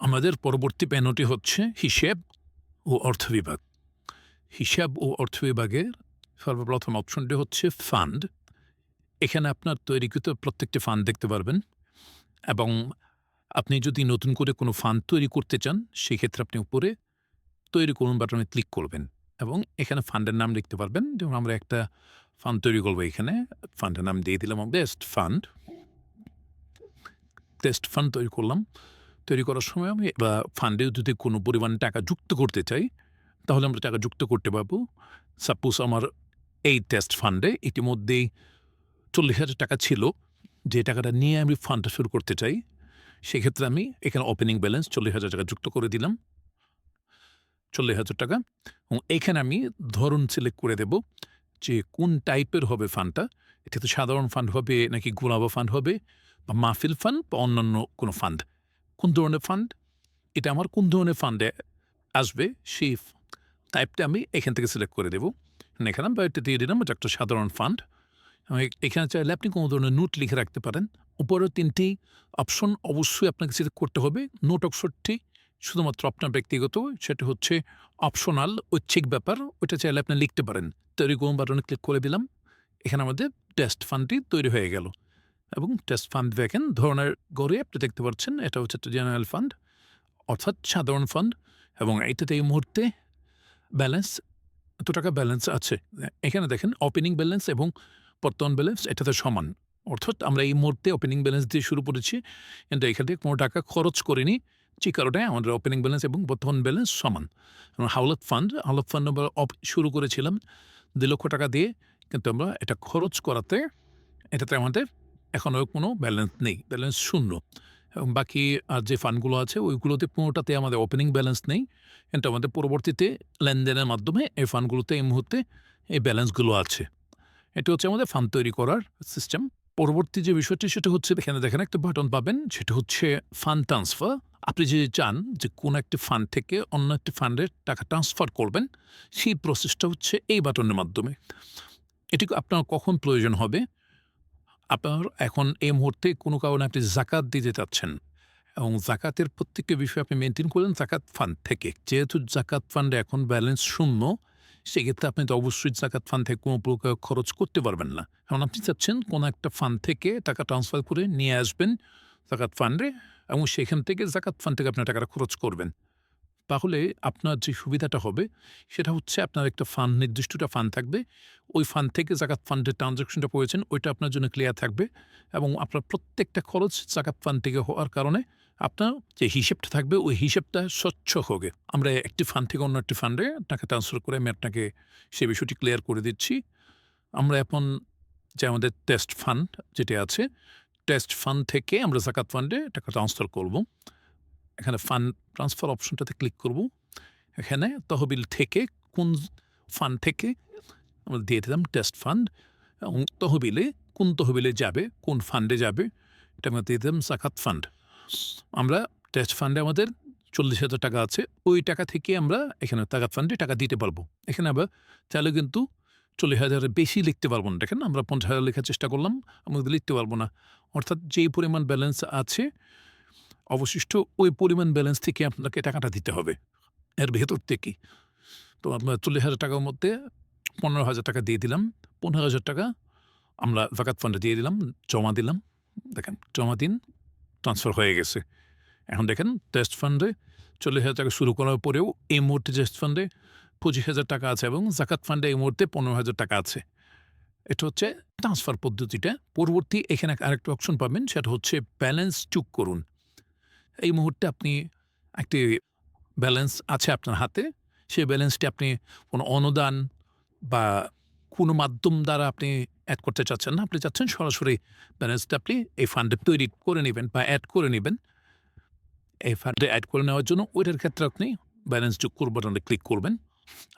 আমাদের পরবর্তী প্যানোটি হচ্ছে হিসেব ও অর্থ বিভাগ। হিসাব ও অর্থ বিভাগের সর্বপ্রথম অপশনটি হচ্ছে ফান্ড। এখানে আপনার তৈরিকৃত প্রত্যেকটি ফান্ড দেখতে পারবেন এবং আপনি যদি নতুন করে কোনো ফান্ড তৈরি করতে চান, সেক্ষেত্রে আপনি উপরে তৈরি করুন বাটনে ক্লিক করবেন এবং এখানে ফান্ডের নাম লিখতে পারবেন। যেমন আমরা একটা ফান্ড তৈরি করব এখানে, ফান্ডের নাম দিয়ে দিলাম বেস্ট ফান্ড টেস্ট ফান্ড তৈরি করলাম। তৈরি করার সময় আমি, বা ফান্ডে যদি কোনো পরিমাণ টাকা যুক্ত করতে চাই, তাহলে আমরা টাকা যুক্ত করতে পারব। সাপোজ আমার এই টেস্ট ফান্ডে ইতিমধ্যেই চল্লিশ হাজার টাকা ছিল, যে টাকাটা নিয়ে আমি ফান্ডটা শুরু করতে চাই, সেক্ষেত্রে আমি এখানে ওপেনিং ব্যালেন্স চল্লিশ হাজার টাকা যুক্ত করে দিলাম। চল্লিশ হাজার টাকা, এবং এখানে আমি ধরন সিলেক্ট করে দেব যে কোন টাইপের হবে ফান্ডটা এটা তো সাধারণ ফান্ড হবে, নাকি গোলাবা ফান্ড হবে, বা মাহফিল ফান্ড বা অন্যান্য কোনো ফান্ড কোন ধরনের ফান্ড এটা আমার কোন ধরনের ফান্ডে আসবে? সেই টাইপটা আমি এখান থেকে সিলেক্ট করে দেবো। এখানে আমি দিয়ে দিলাম, এটা একটা সাধারণ ফান্ড এখানে চাইলে আপনি কোনো ধরনের নোট লিখে রাখতে পারেন। উপরের তিনটি অপশন অবশ্যই আপনাকে সিলেক্ট করতে হবে। নোট অপশনটি শুধুমাত্র আপনার ব্যক্তিগত, সেটা হচ্ছে অপশনাল ঐচ্ছিক ব্যাপার, ওইটা চাইলে আপনি লিখতে পারেন। তৈরি করুন বাটনে ক্লিক করে দিলাম। এখানে আমাদের টেস্ট ফান্ডটি তৈরি হয়ে গেল। এবং টেস্ট ফান্ড দেখেন, ধরনের গড়ে আপনি দেখতে পাচ্ছেন, এটা হচ্ছে একটা জেনারেল ফান্ড, অর্থাৎ সাধারণ ফান্ড, এবং এটাতে এই মুহূর্তে ব্যালেন্স, এত টাকা ব্যালেন্স আছে। এখানে দেখেন ওপেনিং ব্যালেন্স এবং বর্তমান ব্যালেন্স এটাতে সমান। অর্থাৎ আমরা এই মুহূর্তে ওপেনিং ব্যালেন্স দিয়ে শুরু করেছি, কিন্তু এখান থেকে কোনো টাকা খরচ করিনি, যে কারণে আমাদের ওপেনিং ব্যালেন্স এবং বর্তমান ব্যালেন্স সমান। এবং হাওলাত ফান্ড হাওলাত ফান্ড আমরা অপ, শুরু করেছিলাম, দুই লক্ষ টাকা দিয়ে, কিন্তু আমরা এটা খরচ করাতে, এটাতে আমাদের এখনও কোনো ব্যালেন্স নেই ব্যালেন্স শূন্য। এবং বাকি আর যে ফান্ডগুলো আছে, ওইগুলোতে পুরোটাতে আমাদের ওপেনিং ব্যালেন্স নেই। কিন্তু আমাদের পরবর্তীতে লেনদেনের মাধ্যমে এই ফান্ডগুলোতে এই মুহূর্তে এই ব্যালেন্সগুলো আছে। এটি হচ্ছে আমাদের ফান্ড তৈরি করার সিস্টেম পরবর্তী যে বিষয়টি, সেটা হচ্ছে, এখানে দেখেন, একটা বাটন পাবেন, সেটা হচ্ছে ফান্ড ট্রান্সফার আপনি যদি চান যে কোন একটি ফান্ড থেকে অন্য একটি ফান্ডে টাকা ট্রান্সফার করবেন, সেই প্রসেসটা হচ্ছে এই বাটনের মাধ্যমে। এটি আপনার কখন প্রয়োজন হবে? আপনার এখন এই মুহূর্তে কোনো কারণে আপনি জাকাত দিতে চাচ্ছেন এবং জাকাতের প্রত্যেকটি বিষয় আপনি মেনটেন করলেন, জাকাত ফান্ড থেকে। যেহেতু জাকাত ফান্ডে এখন ব্যালেন্স শূন্য, সেক্ষেত্রে আপনি তো অবশ্যই জাকাত ফান্ড থেকে কোনো প্রকার খরচ করতে পারবেন না। কারণ আপনি চাচ্ছেন কোনো একটা ফান্ড থেকে টাকা ট্রান্সফার করে নিয়ে আসবেন জাকাত ফান্ডে এবং সেখান থেকে জাকাত ফান্ড থেকে আপনার টাকাটা খরচ করবেন। তাহলে আপনার যে সুবিধাটা হবে, সেটা হচ্ছে আপনার একটা ফান্ড নির্দিষ্টটা ফান্ড থাকবে। ওই ফান্ড থেকে জাকাত ফান্ডের ট্রানজ্যাকশনটা পড়েছেন ওইটা আপনার জন্য ক্লিয়ার থাকবে এবং আপনার প্রত্যেকটা খরচ জাকাত ফান্ড থেকে হওয়ার কারণে আপনার যে হিসেবটা থাকবে, ওই হিসেবটা স্বচ্ছ হবে। আমরা একটি ফান্ড থেকে অন্য একটি ফান্ডে টাকা ট্রান্সফার করে আমি আপনাকে সে বিষয়টি ক্লিয়ার করে দিচ্ছি। আমরা এখন যে আমাদের টেস্ট ফান্ড যেটি আছে টেস্ট ফান্ড থেকে আমরা জাকাত ফান্ডে টাকা ট্রান্সফার করব। এখানে ফান্ড ট্রান্সফার অপশনটাতে ক্লিক করব। এখানে তহবিল থেকে কোন ফান্ড থেকে আমরা দিয়ে দিলাম টেস্ট ফান্ড এবং তহবিলে কোন তহবিলে যাবে, কোন ফান্ডে যাবে, এটা আমরা দিয়ে দিলাম জাকাত ফান্ড আমরা টেস্ট ফান্ডে আমাদের চল্লিশ হাজার টাকা আছে, ওই টাকা থেকে আমরা এখানে জাকাত ফান্ডে টাকা দিতে পারব। এখানে আবার চাইলে কিন্তু চল্লিশ হাজারের বেশি লিখতে পারব না। দেখেন আমরা পঞ্চাশ হাজার লেখার চেষ্টা করলাম আমাদের লিখতে পারব না। অর্থাৎ যেই পরিমাণ ব্যালেন্স আছে অবশিষ্ট ওই পরিমাণ ব্যালেন্স থেকে আপনাকে টাকাটা দিতে হবে। এর ভেতর থেকে তো আপনার চল্লিশ হাজার টাকার মধ্যে পনেরো হাজার টাকা দিয়ে দিলাম। পনেরো হাজার টাকা আমরা জাকাত ফান্ডে দিয়ে দিলাম, জমা দিলাম। দেখেন, জমা দিন ট্রান্সফার হয়ে গেছে। এখন দেখেন টেস্ট ফান্ডে চল্লিশ হাজার টাকা শুরু করার পরেও এই মুহূর্তে টেস্ট ফান্ডে পঁচিশ হাজার টাকা আছে এবং জাকাত ফান্ডে এই মুহূর্তে পনেরো হাজার টাকা আছে। এটা হচ্ছে ট্রান্সফার পদ্ধতিটা। পরবর্তী এখানে আরেকটা অপশন পাবেন, সেটা হচ্ছে ব্যালেন্স চুক করুন। এই মুহূর্তে আপনি একটি ব্যালেন্স আছে আপনার হাতে। সেই ব্যালেন্সটি আপনি কোনো অনুদান বা কোনো মাধ্যম দ্বারা আপনি অ্যাড করতে চাচ্ছেন না। আপনি চাচ্ছেন সরাসরি ব্যালেন্সটা আপনি এই ফান্ডে তৈরি করে নেবেন বা অ্যাড করে নেবেন। এই ফান্ডে অ্যাড করে নেওয়ার জন্য ওইটার ক্ষেত্রে আপনি ব্যালেন্স যোগ করব বাটনে ক্লিক করবেন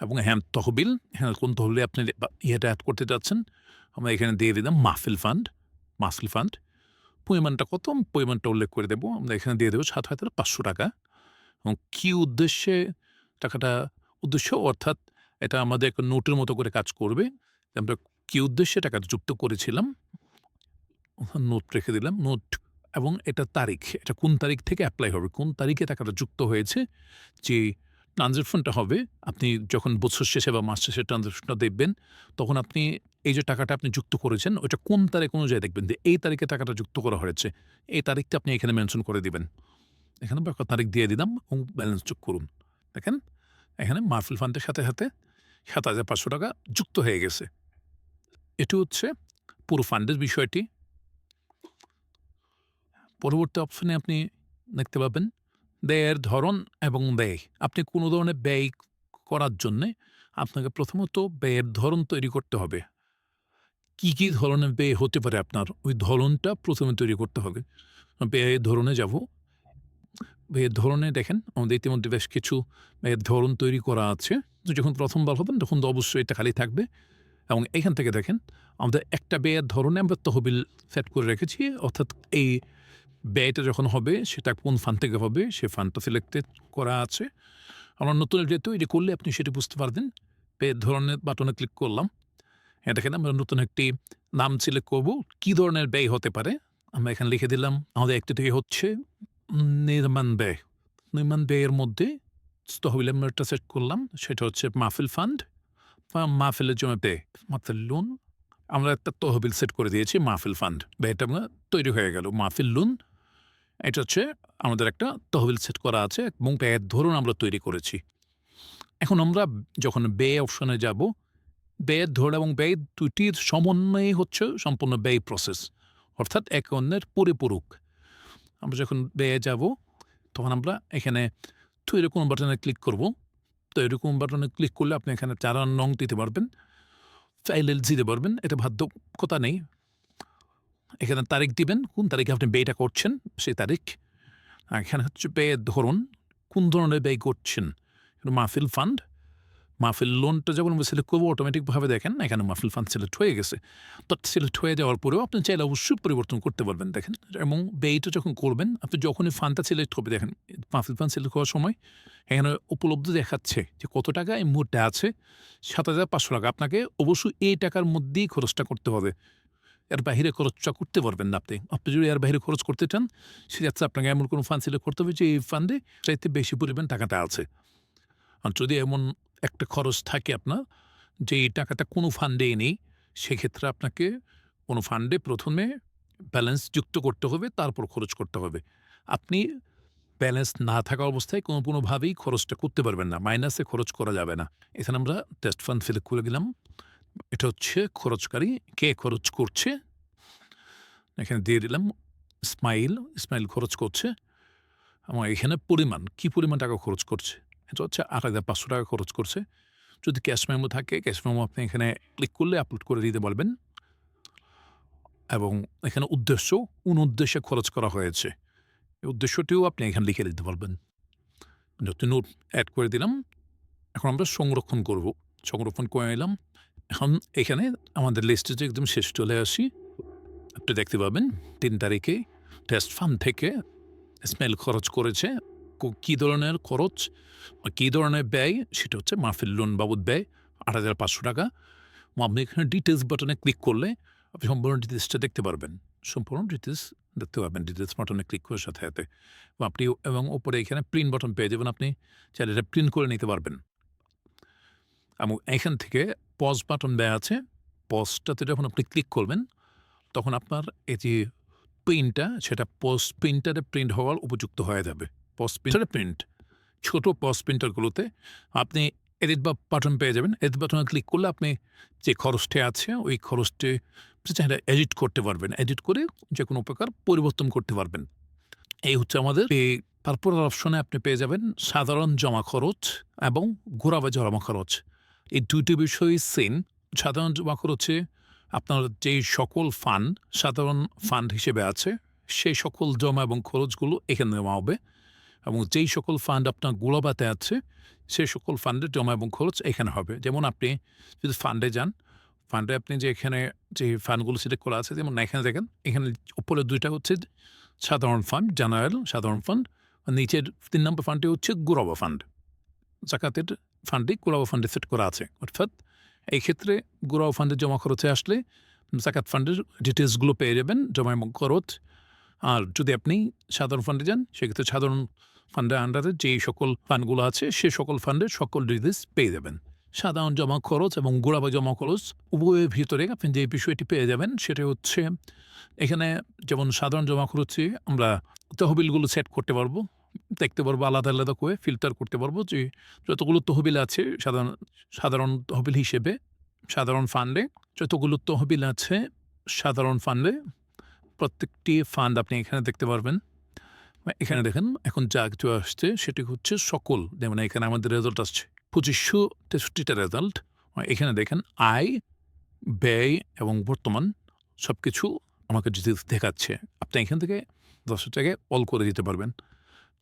এবং হ্যাঁ তহবিল হ্যাঁ কোন তহবিলে আপনি ইয়েটা অ্যাড করতে চাচ্ছেন, আমরা এখানে দিয়ে দিলাম মাহফিল ফান্ড মাহফিল ফান্ড পরিমাণটা কত? পরিমাণটা উল্লেখ করে দেবো। আমরা এখানে দিয়ে দেবো সাত হাজার পাঁচশো টাকা। এবং কী উদ্দেশ্যে টাকাটা, উদ্দেশ্য? অর্থাৎ এটা আমাদের একটা নোটের মতো করে কাজ করবে। আমরা কী উদ্দেশ্যে টাকাটা যুক্ত করেছিলাম? নোট রেখে দিলাম। নোট এবং এটা তারিখ। এটা কোন তারিখ থেকে অ্যাপ্লাই হবে? কোন তারিখে টাকাটা যুক্ত হয়েছে? যে ট্রানজ্যাকশনটা হবে, আপনি যখন বছর শেষে বা মাস শেষে ট্রানজ্যাকশনটা দেখবেন, তখন আপনি এই যে টাকাটা আপনি যুক্ত করেছেন, ওইটা কোন তারিখ অনুযায়ী দেখবেন? যে এই তারিখে টাকাটা যুক্ত করা হয়েছে, এই তারিখটা আপনি এখানে মেনশন করে দিবেন। এখানে বা তারিখ দিয়ে দিলাম এবং ব্যালেন্স যোগ করুন। দেখেন, এখানে মাহফিল ফান্ডের সাথে সাথে সাত হাজার পাঁচশো টাকা যুক্ত হয়ে গেছে। এটি হচ্ছে পুরো ফান্ডের বিষয়টি। পরবর্তী অপশনে আপনি দেখতে পাবেন ব্যয়ের ধরন এবং ব্যয়। আপনি কোনো ধরনের ব্যয় করার জন্যে আপনাকে প্রথমত ব্যয়ের ধরন তৈরি করতে হবে। কি কি ধরনের ব্যয় হতে পারে আপনার? ওই ধরনটা প্রথমে তৈরি করতে হবে। ব্যয়ের ধরনে যাব। ব্যয়ের ধরনে দেখেন, আমাদের ইতিমধ্যে বেশ কিছু ব্যয়ের ধরন তৈরি করা আছে। যখন প্রথমবার হবেন, তখন তো অবশ্যই এটা খালি থাকবে। এবং এখান থেকে দেখেন, আমাদের একটা ব্যয়ের ধরনে আমরা তহবিল সেট করে রেখেছি। অর্থাৎ এই ব্যয়টা যখন হবে, সেটা কোন ফান্ড থেকে হবে, সে ফান্ডটা সিলেক্টেড করা আছে। আমরা নতুন যেহেতু এটি করলে আপনি সেটি বুঝতে পারবেন। ব্যয়ের ধরনের বাটনে ক্লিক করলাম। হ্যাঁ দেখেন আমরা নতুন একটি নাম সিলেক্ট করব। কি ধরনের ব্যয় হতে পারে? আমরা এখানে লিখে দিলাম, আমাদের একটি থেকে হচ্ছে নির্মাণ ব্যয়। নির্মাণ ব্যয়ের মধ্যে তহবিল আমরা একটা সেট করলাম, সেটা হচ্ছে মাহফিল ফান্ড বা মাহফিলের জন্য ব্যয়, মাহফিল লোন আমরা একটা তহবিল সেট করে দিয়েছি, মাহফিল ফান্ড ব্যয়টা আমরা তৈরি হয়ে গেল, মাহফিল লোন এটা হচ্ছে আমাদের একটা তহবিল সেট করা আছে এবং ব্যয়ের ধরুন আমরা তৈরি করেছি। এখন আমরা যখন ব্যয় অপশনে যাব ব্যয়ের ধরন এবং ব্যয় দুটির সমন্বয়ে হচ্ছে সম্পূর্ণ ব্যয় প্রসেস অর্থাৎ এক অন্যের পরিপূরক। আমরা যখন ব্যয়ে যাব, তখন আমরা এখানে তৈরি কোন বাটনে ক্লিক করব। তৈরি কোন বাটনে ক্লিক করলে আপনি এখানে চারা নং দিতে পারবেন ফাইলেল দিতে পারবেন, এটা বাধ্যকতা নেই। এখানে তারিখ দিবেন, কোন তারিখে আপনি ব্যয়টা করছেন, সেই তারিখ। এখানে হচ্ছে ব্যয়ের ধরন, কোন ধরনের ব্যয় করছেন মাহফিল ফান্ড মাহফিল লোনটা যখন সিলেক্ট করব অটোমেটিকভাবে দেখেন না, এখানে মাহফিল ফান্ড সিলেক্ট হয়ে গেছে। তো সিলেক্ট হয়ে যাওয়ার পরেও আপনি চাইলে অবশ্যই পরিবর্তন করতে পারবেন, দেখেন। এবং ব্যয়টা যখন করবেন, আপনি যখনই ফান্ডটা সিলেক্ট হবে, দেখেন, মাহফিল ফান্ড সিলেক্ট হওয়ার সময় এখানে উপলব্ধ দেখাচ্ছে যে কত টাকা এই মুহূর্তে আছে, সাত হাজার পাঁচশো টাকা। আপনাকে অবশ্যই এই টাকার মধ্যেই খরচটা করতে হবে। এর বাইরে খরচটা করতে পারবেন না আপনি। আপনি যদি এর বাইরে খরচ করতে চান সেক্ষেত্রে আপনাকে এমন কোনো ফান্ড সিলেক্ট করতে হবে যে এই ফান্ডে চাইতে বেশি পরিমাণ টাকাটা আছে। আর যদি এমন একটা খরচ থাকে আপনার, যে এই টাকাটা কোনো ফান্ডেই নেই, সেক্ষেত্রে আপনাকে কোনো ফান্ডে প্রথমে ব্যালেন্স যুক্ত করতে হবে, তারপর খরচ করতে হবে। আপনি ব্যালেন্স না থাকা অবস্থায় কোনো কোনোভাবেই খরচটা করতে পারবেন না মাইনাসে খরচ করা যাবে না। এখানে আমরা টেস্ট ফান্ড সিলেক্ট করে গেলাম এটা হচ্ছে খরচকারী, কে খরচ করছে? এখানে দিয়ে দিলাম স্মাইল স্মাইল খরচ করছে। এবং এখানে পরিমাণ, কি পরিমাণ টাকা খরচ করছে? এটা হচ্ছে হাজার পাঁচশো টাকা খরচ করছে যদি ক্যাশ মেমো থাকে ক্যাশ মেমো আপনি এখানে ক্লিক করলে আপলোড করে দিতে পারবেন এবং এখানে উদ্দেশ্য, কোন উদ্দেশ্যে খরচ করা হয়েছে এই উদ্দেশ্যটিও আপনি এখানে লিখে দিতে পারবেন যত নোট অ্যাড করে দিলাম, এখন আমরা সংরক্ষণ করব। সংরক্ষণ করে নিলাম এখন এখানে আমাদের লিস্টে যে একদম শেষ চলে আসি, আপনি দেখতে পাবেন, তিন তারিখে টেস্ট ফান্ড থেকে স্মেল খরচ করেছে। কী ধরনের খরচ? কী ধরনের ব্যয়? সেটা হচ্ছে মাহফিল লোন বাবদ ব্যয়, আট হাজার পাঁচশো টাকা। আপনি এখানে ডিটেলস বাটনে ক্লিক করলে আপনি সম্পূর্ণ ডিটেলসটা দেখতে পারবেন। সম্পূর্ণ ডিটেলস দেখতে পাবেন ডিটেলস বাটনে ক্লিক করার সাথে সাথে। আপনি এবং ওপরে এখানে প্রিন্ট বাটন পেয়ে যাবেন, আপনি চাইলে এটা প্রিন্ট করে নিতে পারবেন। এবং এখান থেকে পজ বাটন দেওয়া আছে। পজটাতে যখন আপনি ক্লিক করবেন, তখন আপনার এই যে সেটা পোস্ট প্রিন্টারে প্রিন্ট হওয়ার উপযুক্ত হয়ে যাবে। পোস্ট প্রিন্টারে প্রিন্ট ছোটো পোস্ট প্রিন্টারগুলোতে আপনি এডিট বা বাটন পেয়ে যাবেন এডিট বাটনে ক্লিক করলে আপনি যে খরচটি আছে ওই খরচটি চাইলে এডিট করতে পারবেন এডিট করে যে কোনো প্রকার পরিবর্তন করতে পারবেন এই হচ্ছে আমাদের এই তারপর অপশনে আপনি পেয়ে যাবেন সাধারণ জমা খরচ এবং ঘোরাবে জমা খরচ এই দুটি বিষয় সেম সাধারণ জমা খরচে আপনার যেই সকল ফান্ড সাধারণ ফান্ড হিসেবে আছে সেই সকল জমা এবং খরচগুলো এখানে নেওয়া হবে এবং যেই সকল ফান্ড আপনার গোলাবাতে আছে সেই সকল ফান্ডের জমা এবং খরচ এখানে হবে। যেমন আপনি যদি ফান্ডে যান ফান্ডে আপনি যে এখানে যে ফান্ডগুলো সিলেক্ট করা আছে, যেমন এখানে দেখেন, এখানে উপরে দুইটা হচ্ছে সাধারণ ফান্ড জেনারেল সাধারণ ফান্ড নিচের তিন নম্বর ফান্ডটি হচ্ছে গুরবা ফান্ড জাকাতের ফান্ডে গুরাবা ফান্ডে সেট করা আছে। অর্থাৎ এই ক্ষেত্রে গুরাবা ফান্ডের জমা খরচে আসলে জাকাত ফান্ডের ডিটেলসগুলো পেয়ে যাবেন, জমা এবং খরচ আর যদি আপনি সাধারণ ফান্ডে যান, সেক্ষেত্রে সাধারণ ফান্ডের আন্ডারে যে সকল ফান্ডগুলো আছে, সে সকল ফান্ডে সকল ডিটেলস পেয়ে যাবেন। সাধারণ জমা খরচ এবং গোড়াবা জমা খরচ উভয়ের ভিতরে আপনি যে বিষয়টি পেয়ে যাবেন, সেটা হচ্ছে এখানে যেমন সাধারণ জমা খরচে আমরা তহবিলগুলো সেট করতে পারব, দেখতে পারব আলাদা আলাদা করে ফিল্টার করতে পারব যে যতগুলো তহবিল আছে সাধারণ সাধারণ তহবিল হিসেবে, সাধারণ ফান্ডে যতগুলো তহবিল আছে সাধারণ ফান্ডে প্রত্যেকটি ফান্ড আপনি এখানে দেখতে পারবেন। এখানে দেখেন, এখন যা কিছু আসছে সেটি হচ্ছে সকল, যেমন এখানে আমাদের রেজাল্ট আসছে। পঁচিশশো তেষট্টিটা রেজাল্ট এখানে দেখেন, আয়, ব্যয় এবং বর্তমান সব কিছু আমাকে যদি দেখাচ্ছে, আপনি এখান থেকে দশ টাকায় অল করে দিতে পারবেন।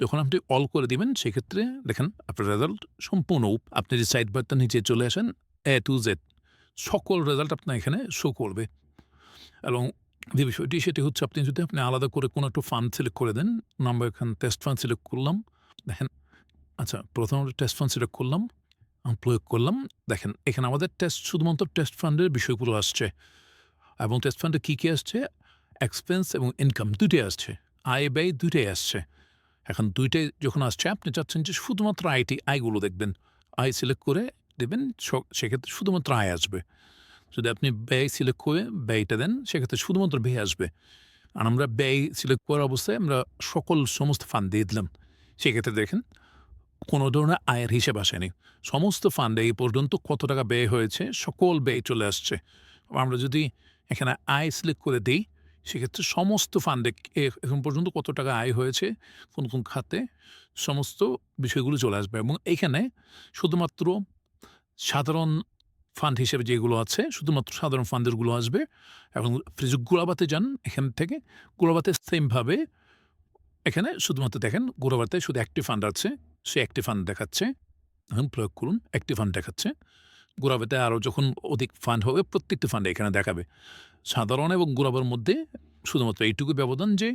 যখন আপনি অল করে দিবেন, সেক্ষেত্রে দেখেন, আপনার রেজাল্ট সম্পূর্ণ আপনি যে সাইড বারটা নিচে চলে আসেন এ টু জেড সকল রেজাল্ট আপনার এখানে শো করবে। এবং যে বিষয়টি, সেটি হচ্ছে আপনি যদি আপনি আলাদা করে কোনো একটা ফান্ড সিলেক্ট করে দেন নাম্বার এখানে টেস্ট ফান্ড সিলেক্ট করলাম, দেখেন আচ্ছা প্রথমত টেস্ট ফান্ড সিলেক্ট করলাম প্রয়োগ করলাম, দেখেন, এখানে আমাদের টেস্ট শুধুমাত্র টেস্ট ফান্ডের বিষয়গুলো আসছে এবং টেস্ট ফান্ডে কী কী আসছে? এক্সপেন্স এবং ইনকাম দুটোই আসছে, আয়, ব্যয় দুটোই আসছে। এখন দুইটাই যখন আসছে, আপনি চাচ্ছেন যে শুধুমাত্র আইটি আয়গুলো দেখবেন, আয় সিলেক্ট করে দেবেন সেক্ষেত্রে শুধুমাত্র আয় আসবে। যদি আপনি ব্যয় সিলেক্ট করে ব্যয়টা দেন, সেক্ষেত্রে শুধুমাত্র ব্যয় আসবে। আর আমরা ব্যয় সিলেক্ট করার অবস্থায় আমরা সকল সমস্ত ফান্ড দিয়ে দিলাম। সেক্ষেত্রে দেখেন, কোনো ধরনের আয়ের হিসেব আসেনি। সমস্ত ফান্ডে এই পর্যন্ত কত টাকা ব্যয় হয়েছে, সকল ব্যয় চলে আসছে। আমরা যদি এখানে আয় সিলেক্ট করে দিই, সেক্ষেত্রে সমস্ত ফান্ডে এখন পর্যন্ত কত টাকা আয় হয়েছে, কোন কোন খাতে, সমস্ত বিষয়গুলো চলে আসবে। এবং এইখানে শুধুমাত্র সাধারণ ফান্ড হিসেবে যেগুলো আছে, শুধুমাত্র সাধারণ ফান্ডেরগুলো আসবে। এবং যদি গোড়াবাতে যান এখান থেকে। গোড়াবাতে সেমভাবে এখানে শুধুমাত্র দেখেন গোড়াবাতে শুধু একটি ফান্ড আছে, সে একটি ফান্ড দেখাচ্ছে। এখন প্রয়োগ করুন একটি ফান্ড দেখাচ্ছে। গোড়াবাতে আরও যখন অধিক ফান্ড হবে, প্রত্যেকটি ফান্ডে এখানে দেখাবে। সাধারণ এবং গোড়াবার মধ্যে শুধুমাত্র এইটুকু ব্যবধান যে,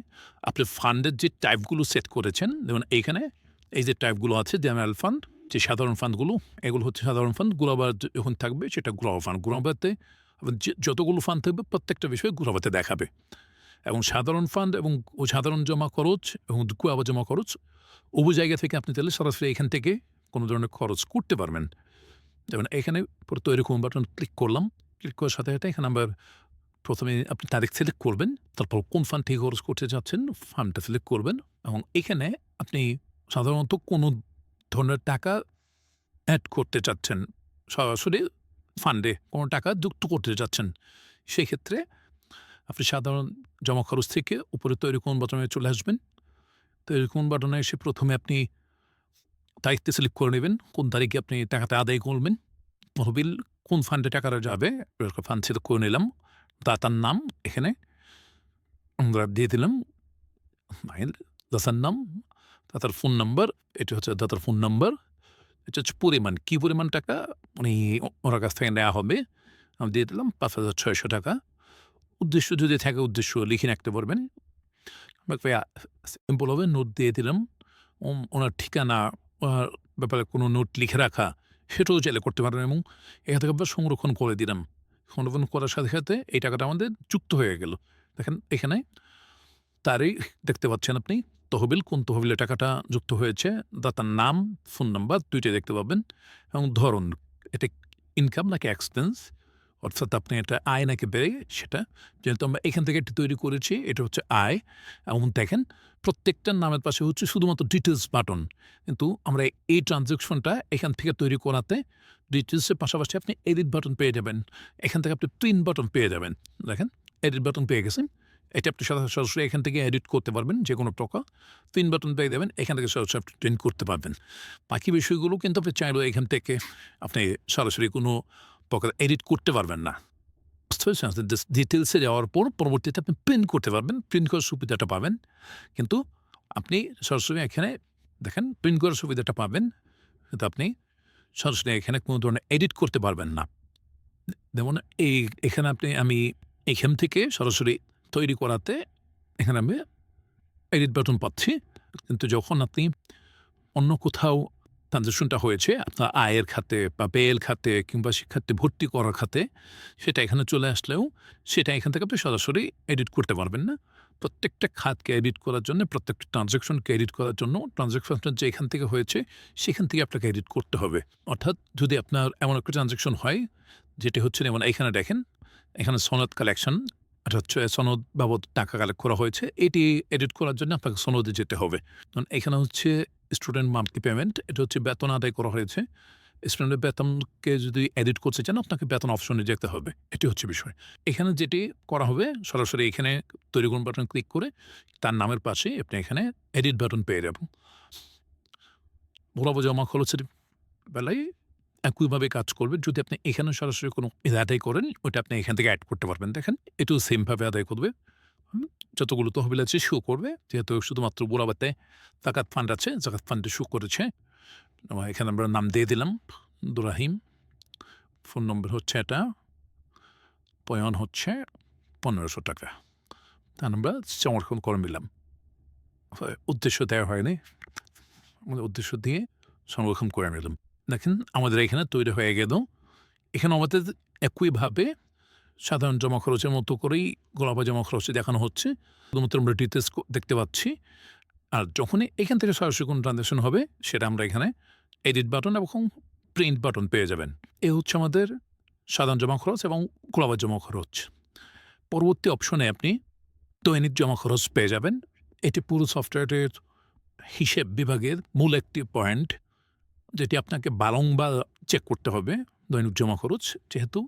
আপনি ফান্ডের যে টাইপগুলো সেট করেছেন, যেমন এইখানে, এই যে টাইপগুলো আছে জেনারেল ফান্ড যে সাধারণ ফান্ডগুলো, এগুলো হচ্ছে সাধারণ ফান্ড গুলাবার যখন থাকবে সেটা গুলাবা ফান্ড গুলাবাতে যতগুলো ফান্ড থাকবে প্রত্যেকটা বিষয়ে গুলাবাতে দেখাবে। এবং সাধারণ ফান্ড এবং ও সাধারণ জমা খরচ এবং গুয়াবা জমা খরচ, উভয় জায়গা থেকে আপনি তাহলে সরাসরি এখান থেকে কোনো ধরনের খরচ করতে পারবেন। যেমন এখানে তৈরি করুন বাটন ক্লিক করলাম, ক্লিক করার সাথে সাথে এখানে আবার প্রথমে আপনি তারিখ সিলেক্ট করবেন, তারপর কোন ফান্ড থেকে খরচ করতে চাচ্ছেন, ফান্ডটা সিলেক্ট করবেন এবং এখানে আপনি সাধারণত কোনো ধরনের টাকা অ্যাড করতে চাচ্ছেন, সরাসরি ফান্ডে কোনো টাকা যুক্ত করতে চাচ্ছেন সেক্ষেত্রে আপনি সাধারণ জমা খরচ থেকে উপরে তৈরি কোন বাটনে চলে আসবেন। তৈরি কোন বাটনে এসে প্রথমে আপনি তারিখতে সিলেক্ট করে নেবেন, কোন তারিখে আপনি টাকাটা আদায় করবেন, তহবিল কোন ফান্ডে টাকাটা যাবে ফান্ড সিলেক্ট করে নিলাম, দাতার নাম এখানে আমরা দিয়ে দিলাম দাতার নাম দাতার ফোন নাম্বার এটা হচ্ছে দাতার ফোন নাম্বার এটা হচ্ছে পরিমাণ, কী পরিমাণ টাকা? উনি ওনার কাছ থেকে নেওয়া হবে। আমি দিয়ে দিলাম পাঁচ হাজার ছয়শো টাকা। উদ্দেশ্য যদি থাকে, উদ্দেশ্য লিখে রাখতে পারবেন। সিম্পল হবে নোট দিয়ে দিলাম। ওনার ঠিকানা, ওনার ব্যাপারে কোনো নোট লিখে রাখা, সেটাও চাইলে করতে পারেন এবং এখান থেকে আবার সংরক্ষণ করে দিলাম। সংরক্ষণ করার সাথে সাথে এই টাকাটা আমাদের যুক্ত হয়ে গেল। দেখেন, এখানে তারই দেখতে পাচ্ছেন আপনি। তহবিল, কোন তহবিলে টাকাটা যুক্ত হয়েছে, দাতার নাম, ফোন নাম্বার দুইটাই দেখতে পাবেন, এবং ধরন, এটা ইনকাম নাকি এক্সপেন্স অর্থাৎ আপনি এটা আয় নাকি ব্যয়, সেটা। যেহেতু আমরা এখান থেকে এটি তৈরি করেছি, এটা হচ্ছে আয়, এবং দেখেন, প্রত্যেকটার নামের পাশে হচ্ছে শুধুমাত্র ডিটেলস বাটন কিন্তু আমরা এই ট্রানজ্যাকশনটা এখান থেকে তৈরি করাতে ডিটেলসের পাশাপাশি আপনি এডিট বাটন পেয়ে যাবেন। এখান থেকে আপনি প্রিন্ট বাটন পেয়ে যাবেন। দেখেন এডিট বাটন পেয়ে গেছেন এটা আপনি সরাসরি এখান থেকে এডিট করতে পারবেন যে কোনো প্রকার। তিন বাটন পেয়ে দেবেন এখান থেকে সরাসরি আপনি প্রিন্ট করতে পারবেন। বাকি বিষয়গুলো কিন্তু আপনি চাইলেও এখান থেকে আপনি সরাসরি কোনো প্রকার এডিট করতে পারবেন না। ডিটেলসে যাওয়ার পর পরবর্তীতে আপনি প্রিন্ট করতে পারবেন প্রিন্ট করার সুবিধাটা পাবেন। কিন্তু আপনি সরাসরি এখানে দেখেন প্রিন্ট করার সুবিধাটা পাবেন, কিন্তু আপনি সরাসরি এখানে কোনো ধরনের এডিট করতে পারবেন না। যেমন এই, এখানে আপনি, আমি এখান থেকে সরাসরি তৈরি করাতে এখানে আমি এডিট বাটন পাচ্ছি। কিন্তু যখন আপনি অন্য কোথাও ট্রানজ্যাকশনটা হয়েছে, আপনার আয়ের খাতে বা ব্যয়ের খাতে কিংবা শিক্ষার্থী ভর্তি করার খাতে, সেটা এখানে চলে আসলেও সেটা এখান থেকে আপনি সরাসরি এডিট করতে পারবেন না। প্রত্যেকটা খাতকে এডিট করার জন্য, প্রত্যেকটা ট্রানজ্যাকশনকে এডিট করার জন্য ট্রানজ্যাকশনটা যে এখান থেকে হয়েছে, সেখান থেকে আপনাকে এডিট করতে হবে। অর্থাৎ যদি আপনার এমন একটা ট্রানজ্যাকশন হয়, যেটি হচ্ছে, যেমন এখানে দেখেন, এখানে সনদ কালেকশন এটা হচ্ছে সনদ বাবদ টাকা কালেক্ট করা হয়েছে, এটি এডিট করার জন্য আপনাকে সনদে যেতে হবে। কারণ এখানে হচ্ছে স্টুডেন্ট মান্থলি পেমেন্ট এটা হচ্ছে বেতন আদায় করা হয়েছে। স্টুডেন্টের বেতনকে যদি এডিট করতে চান, আপনাকে বেতন অপশনে যেতে হবে। এটি হচ্ছে বিষয়। এখানে যেটি করা হবে, সরাসরি এখানে তৈরি করুন বাটন ক্লিক করে, তার নামের পাশে আপনি এখানে এডিট বাটন পেয়ে যাবেন। বরাবর জমা খরচের বেলায় একইভাবে কাজ করবে। যদি আপনি এখানে সরাসরি কোনো আদায় করেন ওটা আপনি এখান থেকে অ্যাড করতে পারবেন। দেখেন, এটাও সেমভাবে আদায় করবে। যতগুলো তহবিল আছে শো করবে। যেহেতু শুধুমাত্র বুড়াবাতে জাকাত ফান্ড আছে, জাকাত ফান্ডে শো করেছে। এখানে আমরা নাম দিয়ে দিলাম দুরাহিম ফোন নম্বর হচ্ছে এটা, পয়ন হচ্ছে পনেরোশো টাকা। তা আমরা সংরক্ষণ করে নিলাম। উদ্দেশ্য দেওয়া হয়নি। আমাদের উদ্দেশ্য দিয়ে সংরক্ষণ করে নিলাম। দেখেন, আমাদের এখানে তৈরি হয়ে গেল। এখানে আমাদের একইভাবে সাধারণ জমা খরচের মতো করেই গোলাপা জমা খরচে দেখানো হচ্ছে। শুধুমাত্র আমরা ডিটেলস দেখতে পাচ্ছি। আর যখনই এখান থেকে সরাসরি কোনো ট্রানজ্যাকশন হবে, সেটা আমরা এখানে এডিট বাটন এবং প্রিন্ট বাটন পেয়ে যাবেন। এ হচ্ছে আমাদের সাধারণ জমা খরচ এবং গোলাপা জমা খরচ। পরবর্তী অপশনে আপনি দৈনিক জমা খরচ পেয়ে যাবেন। এটি পুরো সফটওয়্যারের হিসেব বিভাগের মূল একটি পয়েন্ট যেটি আপনাকে বারংবার চেক করতে হবে দৈনিক জমা খরচ, যেহেতু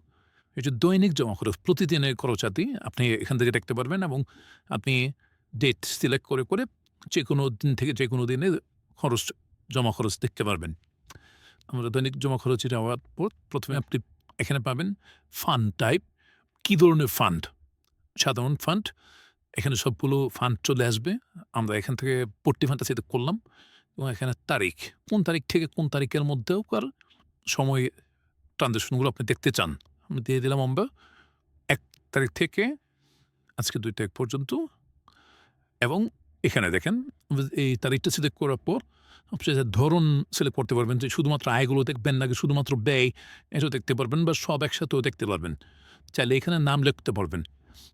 এটি দৈনিক জমা খরচ, প্রতিদিনের খরচাতি আপনি এখান থেকে দেখতে পারবেন এবং আপনি ডেট সিলেক্ট করে করে যে কোনো দিন থেকে যে কোনো দিনে খরচ, জমা খরচ দেখতে পারবেন। আমরা দৈনিক জমা খরচে যাওয়ার পর প্রথমে আপনি এখানে পাবেন ফান্ড টাইপ কী ধরনের ফান্ড সাধারণ ফান্ড এখানে সবগুলো ফান্ড চলে আসবে। আমরা এখান থেকে পট্টি ফান্ডটা সেটা করলাম। এবং এখানে তারিখ, কোন তারিখ থেকে কোন তারিখের মধ্যেও কার সময় ট্রানজ্যাকশনগুলো আপনি দেখতে চান? আমি দিয়ে দিলাম আমরা এক তারিখ থেকে আজকে দুই তারিখ পর্যন্ত। এবং এখানে দেখেন, এই তারিখটা সিলেক্ট করার পর আপনি ধরন সিলেক্ট করতে পারবেন, যে শুধুমাত্র আয়গুলো দেখবেন নাকি শুধুমাত্র ব্যয়, এটাও দেখতে পারবেন বা সব একসাথেও দেখতে পারবেন। চাইলে এখানে নাম লিখতে পারবেন।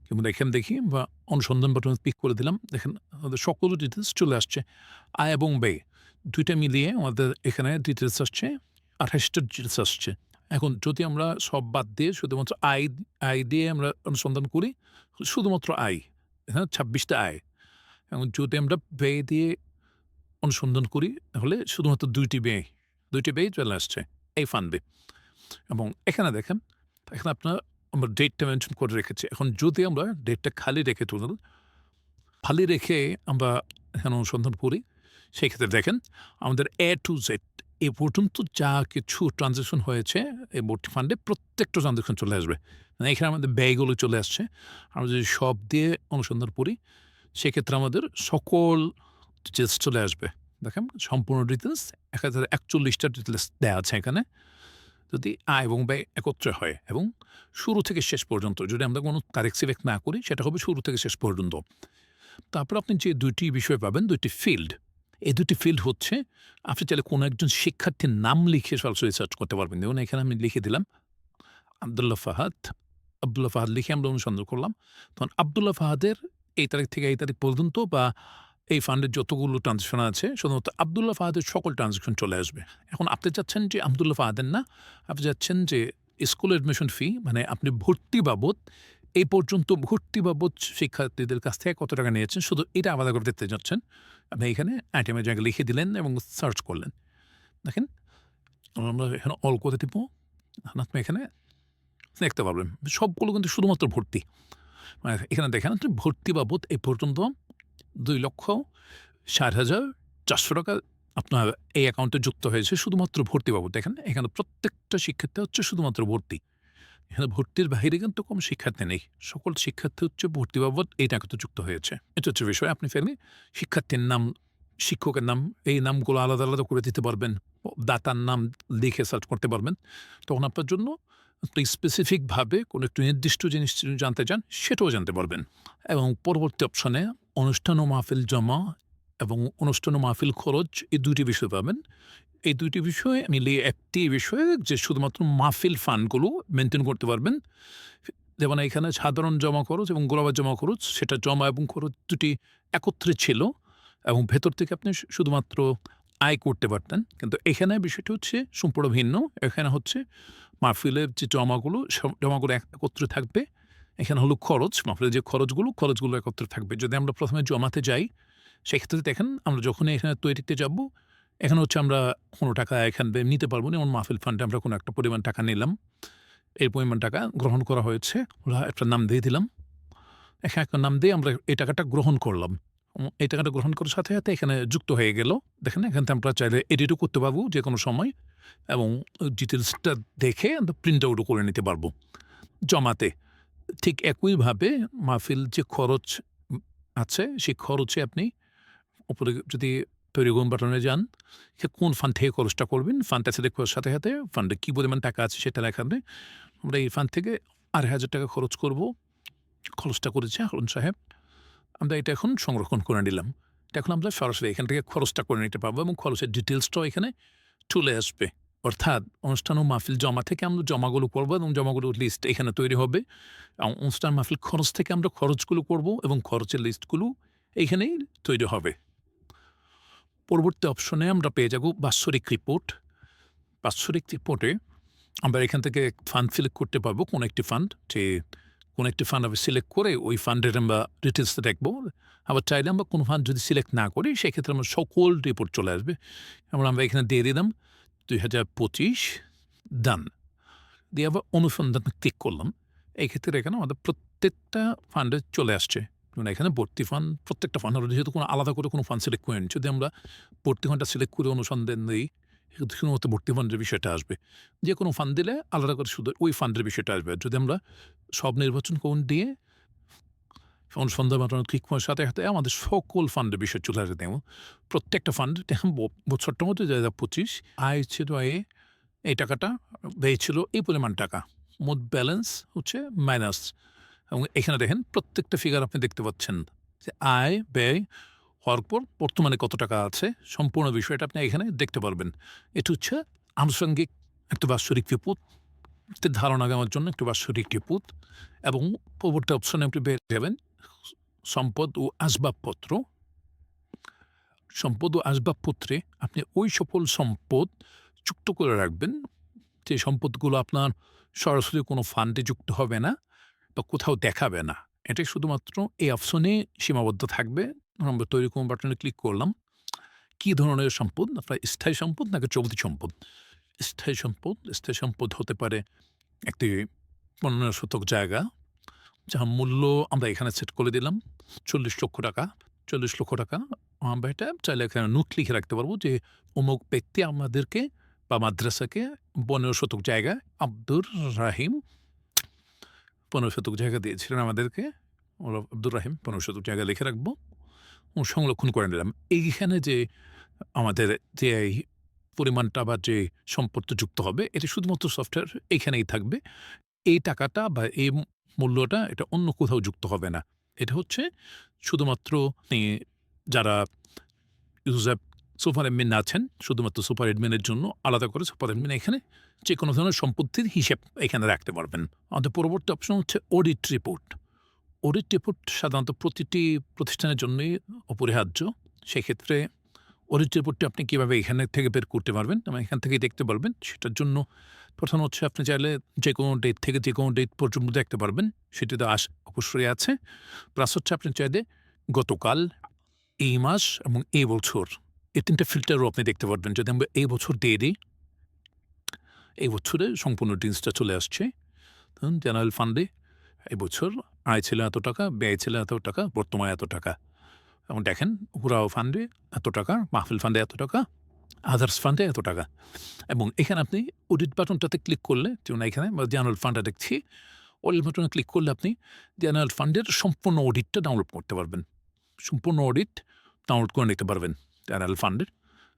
কিন্তু এখানে দেখি, বা অনুসন্ধান বাটন পিক করে দিলাম। দেখেন আমাদের সকল ডিটেলস চলে আসছে। আয় এবং ব্যয়। দুইটা মিলিয়ে আমাদের এখানে ডিটেলস আসছে আঠাশটা ডিটেলস আসছে। এখন যদি আমরা সব বাদ দিয়ে শুধুমাত্র আই আই দিয়ে আমরা অনুসন্ধান করি, শুধুমাত্র আয় হ্যাঁ ছাব্বিশটা আয় এবং যদি আমরা ব্যয় দিয়ে অনুসন্ধান করি, তাহলে শুধুমাত্র দুইটি ব্যয় দুইটি ব্যয় চলে আসছে, এই ফান্ডে এবং এখানে দেখেন, এখানে আপনার আমরা ডেটটা মেনশন করে রেখেছি। এখন যদি আমরা ডেটটা খালি রেখে তুলুন, খালি রেখে আমরা এখানে অনুসন্ধান করি সেক্ষেত্রে দেখেন, আমাদের এ টু জেড এ পর্যন্ত যা কিছু ট্রানজ্যাকশন হয়েছে, এই ভর্তি ফান্ডে প্রত্যেকটা ট্রানজ্যাকশন চলে আসবে। মানে এখানে আমাদের ব্যয়গুলো চলে আসছে। আমরা যদি সব দিয়ে অনুসন্ধান করি, সেক্ষেত্রে আমাদের সকল ডিটেলস চলে আসবে। দেখেন, সম্পূর্ণ ডিটেলস এক হাজার একচল্লিশটা ডিটেলস দেওয়া আছে এখানে। যদি আয় এবং ব্যয় একত্রে হয়, এবং শুরু থেকে শেষ পর্যন্ত, যদি আমরা কোনো তারিখ সিলেক্ট না করি, সেটা হবে শুরু থেকে শেষ পর্যন্ত। তারপর আপনি যে দুইটি বিষয় পাবেন, দুইটি ফিল্ড এই দুটি ফিল্ড হচ্ছে, আপনি চাইলে কোনো একজন শিক্ষার্থীর নাম লিখে সরাসরি সার্চ করতে পারবেন। দেখুন, এখানে আমি লিখে দিলাম, আবদুল্লাহ ফাহাদ। আবদুল্লাহ ফাহাদ লিখে আমরা অনুসন্ধান করলাম। তখন আবদুল্লাহ ফাহাদের এই তারিখ থেকে এই তারিখ পর্যন্ত বা এই ফান্ডের যতগুলো ট্রানজ্যাকশন আছে শুধুমাত্র আবদুল্লাহ ফাহাদের সকল ট্রানজ্যাকশন চলে আসবে। এখন আপনি চাচ্ছেন যে আবদুল্লাহ ফাহাদের না, আপনি চাচ্ছেন যে স্কুল অ্যাডমিশন ফি মানে আপনি ভর্তি বাবদ, এই পর্যন্ত ভর্তি বাবদ শিক্ষার্থীদের কাছ থেকে কত টাকা নিয়েছেন? শুধু এটা আলাদা করে দেখতে যাচ্ছেন আপনি এখানে আইটেমের জায়গায় লিখে দিলেন এবং সার্চ করলেন দেখেন আমরা এখানে অল করে দিব আপনি এখানে দেখতে পারবেন সবগুলো কিন্তু শুধুমাত্র ভর্তি মানে এখানে দেখেন আপনি ভর্তি বাবদ এই পর্যন্ত দুই লক্ষ ষাট হাজার চারশো টাকা আপনার এই অ্যাকাউন্টে যুক্ত হয়েছে শুধুমাত্র ভর্তি বাবদ দেখেন এখানে প্রত্যেকটা শিক্ষার্থী হচ্ছে শুধুমাত্র ভর্তি এখানে ভর্তির বাইরে কিন্তু কোনো শিক্ষার্থী নেই। সকল শিক্ষার্থী হচ্ছে ভর্তি বাবদ এই টাকাতে যুক্ত হয়েছে। এটা হচ্ছে বিষয়, আপনি ফেলে শিক্ষার্থীর নাম, শিক্ষকের নাম, এই নামগুলো আলাদা আলাদা করে দিতে পারবেন, দাতার নাম লিখে সার্চ করতে পারবেন। তখন আপনার জন্য আপনি স্পেসিফিকভাবে কোনো একটু নির্দিষ্ট জিনিস জানতে চান, সেটাও জানতে পারবেন। এবং পরবর্তী অপশনে অনুষ্ঠান ও মাহফিল জমা এবং অনুষ্ঠান ও মাহফিল খরচ এই দুইটি বিষয় পাবেন। এই দুইটি বিষয়ে মিলিয়ে একটি বিষয়ে যে শুধুমাত্র মাহফিল ফান্ডগুলো মেনটেন করতে পারবেন। যেমন এখানে সাধারণ জমা খরচ এবং গোলাবার জমা খরচ, সেটা জমা এবং খরচ দুটি একত্রে ছিল এবং ভেতর থেকে আপনি শুধুমাত্র আয় করতে পারতেন। কিন্তু এখানে বিষয়টি হচ্ছে সম্পূর্ণ ভিন্ন। এখানে হচ্ছে মাহফিলের যে জমাগুলো জমাগুলো একত্রে থাকবে। এখানে হলো খরচ, মাহফিলের যে খরচগুলো খরচগুলো একত্রে থাকবে। যদি আমরা প্রথমে জমাতে যাই সেক্ষেত্রে দেখেন, আমরা যখন এখানে তৈরিতে যাব, এখানে হচ্ছে আমরা কোনো টাকা এখান নিতে পারব না যেমন মাহফিল ফান্ডে আমরা কোনো একটা পরিমাণ টাকা নিলাম। এই পরিমাণ টাকা গ্রহণ করা হয়েছে। ওরা একটা নাম দিয়ে দিলাম। এখানে একটা নাম দিয়ে আমরা এই টাকাটা গ্রহণ করলাম। এই টাকাটা গ্রহণ করার সাথে সাথে এখানে যুক্ত হয়ে গেল। দেখেন, এখান থেকে আমরা চাইলে এডিটও করতে পারব যে কোনো সময় এবং ডিটেলসটা দেখে প্রিন্ট আউটও করে নিতে পারব। জমাতে ঠিক একইভাবে মাহফিল যে খরচ আছে, সেই খরচে আপনি উপরে যদি তৈরি করুন বাটনে যান, সে কোন ফান্ড থেকে খরচটা করবেন? ফান্ডটা সিলেক্ট করার সাথে সাথে ফান্ডে কী পরিমাণ টাকা আছে সেটা লেখাবে আমরা এই ফান্ড থেকে আড়াই হাজার টাকা খরচ করব। খরচটা করেছে হারুন সাহেব। আমরা এটা এখন সংরক্ষণ করে নিলাম। এখন আমরা সরাসরি এখান থেকে খরচটা করে নিতে পারব এবং খরচের ডিটেলসটাও এখানে চলে আসবে। অর্থাৎ অনুষ্ঠান ও মাহফিল জমা থেকে আমরা জমাগুলো করব এবং জমাগুলোর লিস্ট এখানে তৈরি হবে। অনুষ্ঠান মাহফিল খরচ থেকে আমরা খরচগুলো করব এবং খরচের লিস্টগুলো এইখানেই তৈরি হবে। পরবর্তী অপশনে আমরা পেয়ে যাব বাৎসরিক রিপোর্ট বাৎসরিক রিপোর্টে আমরা এখান থেকে ফান্ড সিলেক্ট করতে পারব কোন একটি ফান্ড যে কোন একটি ফান্ড আমরা সিলেক্ট করে ওই ফান্ডের আমরা ডিটেলসটা দেখব। আবার চাইলে আমরা কোনো ফান্ড যদি সিলেক্ট না করি, সেক্ষেত্রে আমরা সকল রিপোর্ট চলে আসবে। এবং আমরা এখানে দিয়ে দিলাম দুই হাজার পঁচিশ ডান দিয়ে আবার অনুসন্ধান ক্লিক করলাম। এই ক্ষেত্রে এখানে আমাদের প্রত্যেকটা ফান্ডে চলে আসছে। যেমন এখানে ভর্তি ফান্ড প্রত্যেকটা ফান্ড আমরা যেহেতু কোনো আলাদা করে কোনো ফান্ড সিলেক্ট করিনি, যদি আমরা ভর্তি ফান্ডটা সিলেক্ট করে অনুসন্ধান দিই শুধুমাত্র ভর্তি ফান্ডের বিষয়টা আসবে। যে কোনো ফান্ড দিলে আলাদা করে শুধু ওই ফান্ডের বিষয়টা আসবে। যদি আমরা সব নির্বাচন কোন দিয়ে অনুসন্ধান বাটন ক্লিক করার সাথে সাথে আমাদের সকল ফান্ডের বিষয় চলে আসে। দেখুন, প্রত্যেকটা ফান্ড বছরটার মধ্যে দু হাজার পঁচিশ, আয় ছিল আয়ে এই টাকাটা ব্যয় ছিল এই পরিমাণ টাকা। মোট ব্যালেন্স হচ্ছে মাইনাস এবং এখানে দেখেন প্রত্যেকটা ফিগার আপনি দেখতে পাচ্ছেন যে আয়, ব্যয় হওয়ার পর বর্তমানে কত টাকা আছে, সম্পূর্ণ বিষয়টা আপনি এখানে দেখতে পারবেন। এটি হচ্ছে আনুষঙ্গিক একটা বাৎসরিক রিপোর্ট ধারণা দেওয়ার জন্য একটি বাৎসরিক রিপোর্ট এবং পরবর্তী অপশনে আপনি পেয়ে যাবেন সম্পদ ও আসবাবপত্র। সম্পদ ও আসবাবপত্রে আপনি ওই সকল সম্পদ যুক্ত করে রাখবেন, যে সম্পদগুলো আপনার সরাসরি কোনো ফান্ডে যুক্ত হবে না। কোথাও দেখাবে না। এটাই শুধুমাত্র এই অপশনে সীমাবদ্ধ থাকবে। আমরা তৈরি কোন বাটনে ক্লিক করলাম। কী ধরনের সম্পদ? আপনার স্থায়ী সম্পদ নাকি চলতি সম্পদ? স্থায়ী সম্পদ স্থায়ী সম্পদ হতে পারে একটি পনেরো শতক জায়গা, যার মূল্য আমরা এখানে সেট করে দিলাম, চল্লিশ লক্ষ টাকা, চল্লিশ লক্ষ টাকা। আমরা এটা চাইলে এখানে নোট লিখে রাখতে পারব যে অমুক ব্যক্তি আমাদেরকে বা মাদ্রাসাকে পনেরো শতক জায়গায় আব্দুর রাহিম পনেরো শতক জায়গা দিয়েছিলেন আমাদেরকে। ওরা আব্দুর রাহিম পনেরো শতক জায়গা লিখে রাখব। ও সংরক্ষণ করে নিলাম। এইখানে যে আমাদের যে এই পরিমাণটা বা যে সম্পদটা যুক্ত হবে, এটা শুধুমাত্র সফটওয়্যার এখানেই থাকবে। এই টাকাটা বা এই মূল্যটা এটা অন্য কোথাও যুক্ত হবে না। এটা হচ্ছে শুধুমাত্র যারা ইউজার সুপার অ্যাডমিন আছেন, শুধুমাত্র সুপার অ্যাডমিনের জন্য আলাদা করে সুপার অ্যাডমিন এখানে যে কোনো ধরনের সম্পত্তির হিসেব এখানে রাখতে পারবেন। আমাদের পরবর্তী অপশন হচ্ছে অডিট রিপোর্ট অডিট রিপোর্ট সাধারণত প্রতিটি প্রতিষ্ঠানের জন্যই অপরিহার্য। সেক্ষেত্রে অডিট রিপোর্টটি আপনি কীভাবে এখানে থেকে বের করতে পারবেন এবং এখান থেকেই দেখতে পারবেন, সেটার জন্য প্রথম হচ্ছে আপনি চাইলে যে কোনো ডেট থেকে যে কোনো ডেট পর্যন্ত দেখতে পারবেন, সেটি তো আস অবশ্যই আছে। প্লাস হচ্ছে আপনি চাইলে গতকাল, এই মাস এবং এই বছর এই তিনটে ফিল্টারও আপনি দেখতে পারবেন। যদি আমরা এই বছর দিয়ে দিই, এই বছরে সম্পূর্ণ ডিটেলসটা চলে আসছে। জেনারেল ফান্ডে এই বছর আয় ছিল এত টাকা, ব্যয় ছিল এত টাকা, বর্তমানে এত টাকা। এবং দেখেন উরাও ফান্ডে এত টাকা, মাহফিল ফান্ডে এত টাকা আদার্স ফান্ডে এত টাকা। এবং এখানে আপনি অডিট বাটনটাতে ক্লিক করলে, যেমন এখানে জেনারেল ফান্ডটা দেখছি অডিট বাটনে ক্লিক করলে আপনি জেনারেল ফান্ডের সম্পূর্ণ অডিটটা ডাউনলোড করতে পারবেন। সম্পূর্ণ অডিট ডাউনলোড করে নিতে পারবেন। জেনারেল ফান্ডের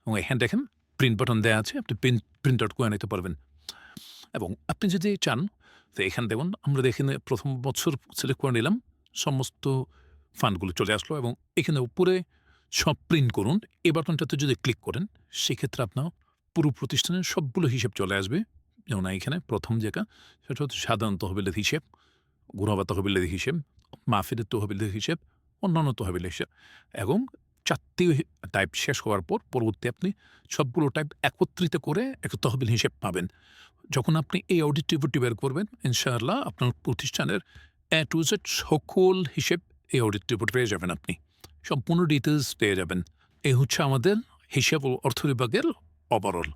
এবং এখানে দেখেন প্রিন্ট বাটন দেওয়া আছে আপনি প্রিন্ট প্রিন্ট আউট করে নিতে পারবেন এবং আপনি যদি চান তো এখানে দেখুন আমরা এখানে প্রথম বছর সিলেক্ট করে নিলাম সমস্ত ফান্ডগুলো চলে আসলো এবং এখানে উপরে সব প্রিন্ট করুন এই বাটনটাতে যদি ক্লিক করেন সেক্ষেত্রে আপনার পুরো প্রতিষ্ঠানের সবগুলো হিসেব চলে আসবে যেমন এখানে প্রথম জায়গা সেটা হচ্ছে সাধারণ তহবিলের হিসেব গুণগত তহবিলের হিসেব মাহফিলের তহবিলের হিসেব অন্যান্য তহবিলের হিসেব এবং চারটি টাইপ শেষ হওয়ার পর পরবর্তী আপনি সবগুলো টাইপ একত্রিত করে একটা তহবিল হিসেব পাবেন। যখন আপনি এই অডিট রিপোর্টটি বের করবেন, ইনশাআল্লাহ আপনার প্রতিষ্ঠানের এ টু জেড সকল হিসেব এই অডিট রিপোর্ট পেয়ে যাবেন আপনি। সম্পূর্ণ ডিটেলস পেয়ে যাবেন। এই হচ্ছে আমাদের হিসেব ও অর্থ বিভাগের ওভারঅল